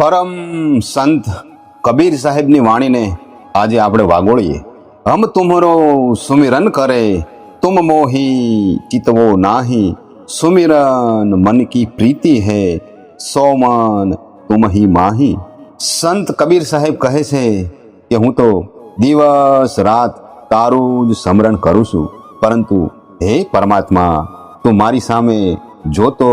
પરમ સંત કબીર સાહેબની વાણીને આજે આપણે વાગોળીએ. હમ તુમરો સુમિરન કરે, તુમ મોહી ચિતવો નાહી. સુમિરન મન કી પ્રીતિ હે, સોમન તુમહી માહી. સંત કબીર સાહેબ કહે છે કે હું તો દિવસ રાત તારું જ સ્મરણ કરું છું. પરંતુ હે પરમાત્મા, તું મારી સામે જોતો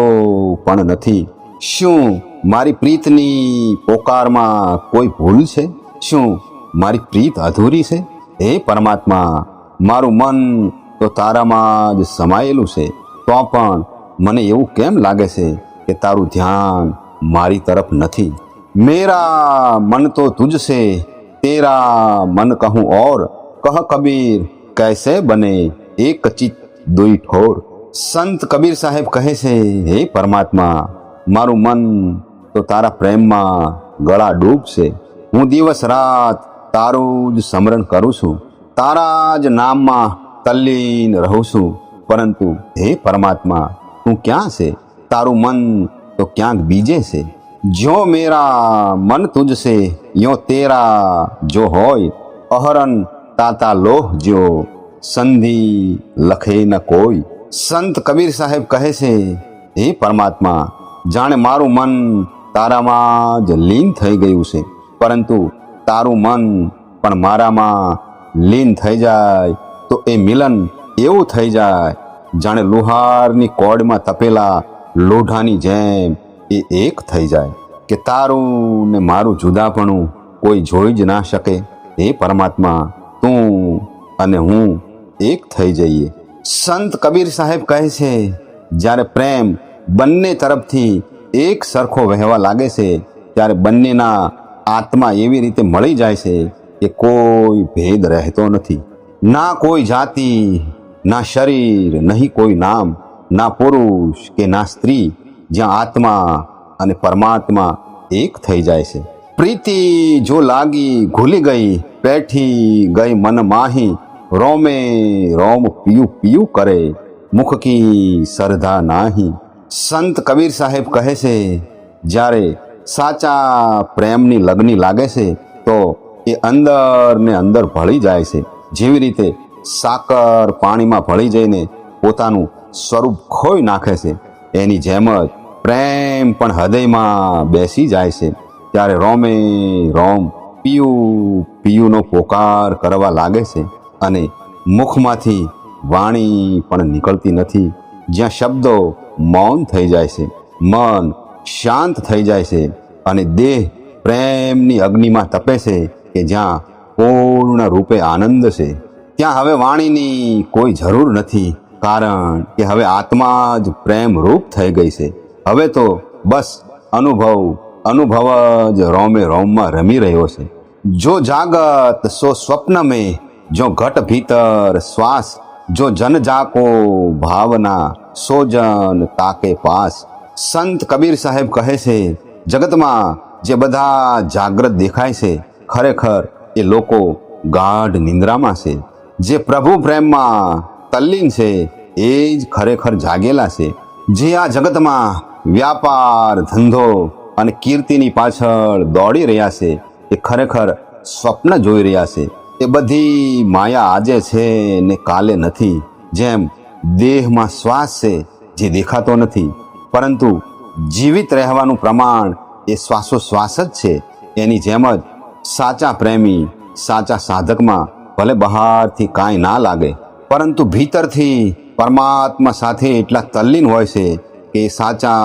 પણ નથી. શું મારી પ્રીતની પોકારમાં કોઈ ભૂલ છે? શું મારી પ્રીત અધૂરી છે? હે પરમાત્મા, મારું મન તો તારામાં જ સમાયેલું છે. તો પણ મને એવું કેમ લાગે છે કે તારું ધ્યાન મારી તરફ નથી? મેરા મન તો તુજસે તેરા મન કહું ઓર. કહ કબીર, કૈસે બને એક ચિત દુઈ ઠોર? સંત કબીર સાહેબ કહે છે, હે પરમાત્મા, મારું મન તો તારા પ્રેમમાં ગળા ડૂબશે. હું દિવસ રાત તારું જ સ્મરણ કરું છું. તારા જ નામમાં તલ્લીન રહું છું. પરંતુ હે પરમાત્મા, તું ક્યાં છે? તારું મન તો ક્યાંક બીજે છે. જો મેરા મન તુજસે યો તેરા જો હોય. અહરન તાતા લોહ જો સંધિ લખે ન કોઈ. સંત કબીર સાહેબ કહે છે, હે પરમાત્મા, જાણે મારું મન તારામાં જ લીન થઈ ગયું છે. પરંતુ તારું મન પણ મારામાં લીન થઈ જાય તો એ મિલન એવું થઈ જાય જાણે લુહારની કોડમાં તપેલા લોઢાની જેમ એ એક થઈ જાય. કે તારું ને મારું જુદાપણું કોઈ જોઈ જ ના શકે. હે પરમાત્મા, તું અને હું એક થઈ જઈએ. સંત કબીર સાહેબ કહે છે, જ્યારે પ્રેમ બંને તરફથી એક સરખો વહેવા લાગે છે, ત્યારે બંનેના આત્મા એવી રીતે મળી જાય છે કે કોઈ ભેદ રહેતો નથી. ના કોઈ જાતિ, ના શરીર, નહીં કોઈ નામ, ના પુરુષ કે ના સ્ત્રી, જ્યાં આત્મા અને પરમાત્મા એક થઈ જાય છે. પ્રીતિ જો લાગી ઘૂલી ગઈ પેઠી ગઈ મન માહી, રોમે રોમ પિયું પિયું કરે, મુખ કી સરધા નાહી. સંત કબીર સાહેબ કહે છે, જ્યારે સાચા પ્રેમની લગ્ની લાગે છે, તો એ અંદર ને અંદર ભળી જાય છે. જેવી રીતે સાકર પાણીમાં ભળી જઈને પોતાનું સ્વરૂપ ખોઈ નાખે છે, એની જેમ જ પ્રેમ પણ હૃદયમાં બેસી જાય છે. ત્યારે રોમે રોમ પિયુ પિયુનો પોકાર કરવા લાગે છે અને મુખમાંથી વાણી પણ નીકળતી નથી. જ્યાં શબ્દો મૌન થઈ જાય છે, મન શાંત થઈ જાય છે અને દેહ પ્રેમની અગ્નિમાં તપે છે કે જ્યાં પૂર્ણ રૂપે આનંદ છે. ત્યાં હવે વાણીની કોઈ જરૂર નથી, કારણ કે હવે આત્મા જ પ્રેમ રૂપ થઈ ગઈ છે. હવે તો બસ અનુભવ અનુભવ જ રોમે રોમમાં રમી રહ્યો છે. જો જાગત, સો સ્વપ્ન મેં જો ઘટ ભીતર શ્વાસ જો જન જાકો ભાવના સોજન તાકે પાસ. સંત કબીર સાહેબ કહે છે, જગતમાં જે બધા જાગ્રત દેખાય છે, ખરેખર એ લોકો ગાઢ નિંદ્રામાં છે. જે પ્રભુ પ્રેમમાં તલ્લીન છે, એ જ ખરેખર જાગેલા છે. જે આ જગતમાં વ્યાપાર, ધંધો અને કીર્તિની પાછળ દોડી રહ્યા છે, એ ખરેખર સ્વપ્ન જોઈ રહ્યા છે. એ બધી માયા આજે છે ને કાલે નથી. જેમ દેહમાં શ્વાસ છે જે દેખાતો નથી. પરંતુ જીવિત રહેવાનું પ્રમાણ એ શ્વાસોશ્વાસ જ છે. એની જેમ જ સાચા પ્રેમી, સાચા સાધકમાં ભલે બહારથી કાંઈ ના લાગે, પરંતુ ભીતરથી પરમાત્મા સાથે એટલા તલ્લીન હોય છે કે સાચા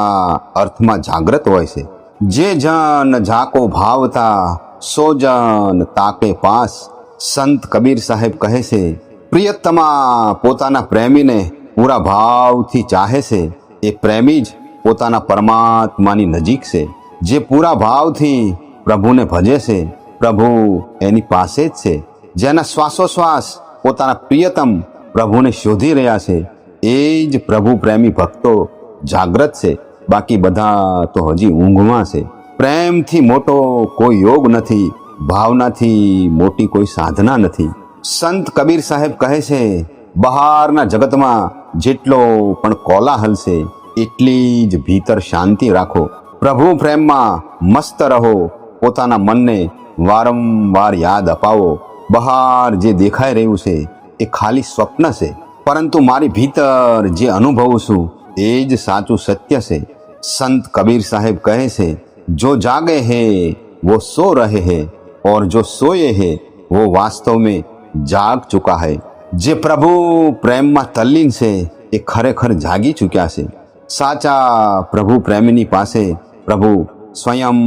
અર્થમાં જાગ્રત હોય છે. જે જન ઝાકો ભાવતા, સો જન તાકે પાસ સંત કબીર સાહેબ કહે છે, પ્રિયતમા પોતાના પ્રેમીને પૂરા ભાવથી ચાહે છે. એ પ્રેમી જ પોતાના પરમાત્માની નજીક છે. જે પૂરા ભાવથી પ્રભુને ભજે છે, પ્રભુ એની પાસે જ છે. જેના શ્વાસોશ્વાસ પોતાના પ્રિયતમ પ્રભુને શોધી રહ્યા છે, એ જ પ્રભુ પ્રેમી ભક્તો જાગ્રત છે. બાકી બધા તો હજી ઊંઘમાં છે. પ્રેમથી મોટો કોઈ યોગ નથી. ભાવનાથી મોટી કોઈ સાધના નથી. સંત કબીર સાહેબ કહે છે, બહારના જગતમાં જેટલો પણ કોલાહલ છે, એટલી જ ભીતર શાંતિ રાખો. પ્રભુ પ્રેમમાં મસ્ત રહો. પોતાના મનને વારંવાર યાદ અપાવો. બહાર જે દેખાઈ રહ્યું છે, એ ખાલી સ્વપ્ન છે. પરંતુ મારી ભીતર જે અનુભવું છું, એ જ સાચું સત્ય છે. સંત કબીર સાહેબ કહે છે, જો જાગે હે, વો સો રહે હે. और जो सोए हैं वो वास्तव में जाग चुका है જે પ્રભુ પ્રેમમાં તલ્લીન છે એ ખરેખર જાગી ચૂક્યા છે સાચા પ્રભુ પ્રેમીની પાસે પ્રભુ સ્વયં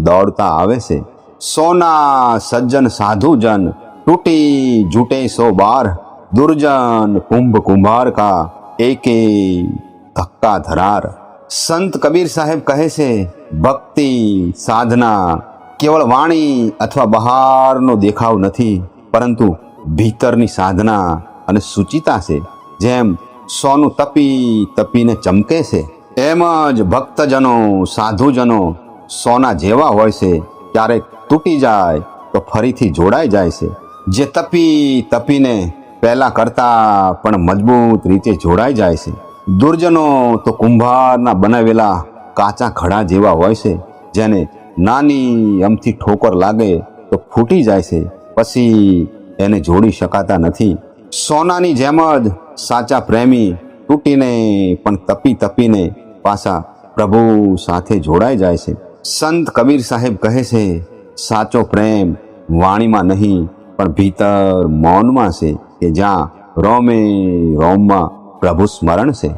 દોડતા આવે છે સોના સજ્જન સાધુજન તૂટી જૂટે સો બાર દુર્જન કુંભ કુંભાર કા એકે ધક્કા ધરાર સંત કબીર સાહેબ કહે છે ભક્તિ સાધના કેવળ વાણી અથવા બહારનો દેખાવ નથી, પરંતુ ભીતરની સાધના અને સુચિતા છે, જેમ સોનું તપી તપીને ચમકે છે, એમ જ ભક્તજનો, સાધુજનો સોના જેવા હોય છે, ક્યારેક તૂટી જાય તો ફરીથી જોડાઈ જાય છે, જે તપી તપીને પહેલાં કરતા પણ મજબૂત રીતે જોડાઈ જાય છે. દુર્જનો તો કુંભારના બનાવેલા કાચા ખડા જેવા હોય છે, જેને નાની અમથી ઠોકર લાગે તો ફૂટી જાય છે. પછી એને જોડી શકાતા નથી. સોનાની જેમ જ સાચા પ્રેમી તૂટીને પણ તપી તપીને પાછા પ્રભુ સાથે જોડાઈ જાય છે. સંત કબીર સાહેબ કહે છે, સાચો પ્રેમ વાણીમાં નહીં, પણ ભીતર મૌનમાં છે કે જ્યાં રોમે રોમમાં પ્રભુ સ્મરણ છે.